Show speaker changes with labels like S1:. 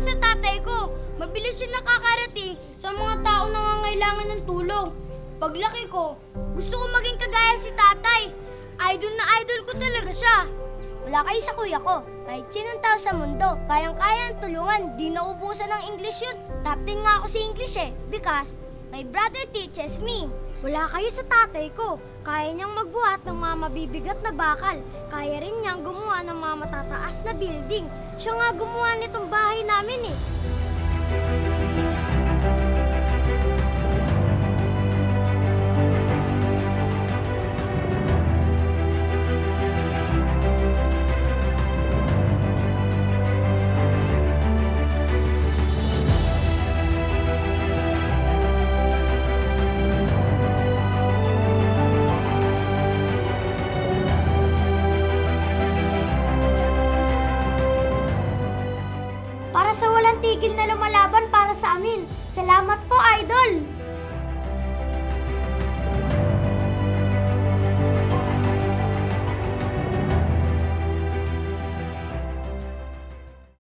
S1: yun sa tatay ko. Mabilis siya nakakarating sa mga tao nangangailangan ng tulong. Paglaki ko, gusto ko maging kagaya si tatay. Idol na idol ko talaga siya. Wala kayo sa kuya ko. Kahit sinong tao sa mundo, kayang-kaya ang tulungan. Di naubusan ng English yun. Top 10 nga ako sa English eh. Because my brother teaches me. Wala kayo sa tatay ko. Kaya niyang magbuhat ng mga mabibigat na bakal. Kaya rin niyang gumawa ng mga matataas na building. Siya nga gumawa nitong bahay thank you para sa walang tigil na lumalaban para sa amin. Salamat po, Idol!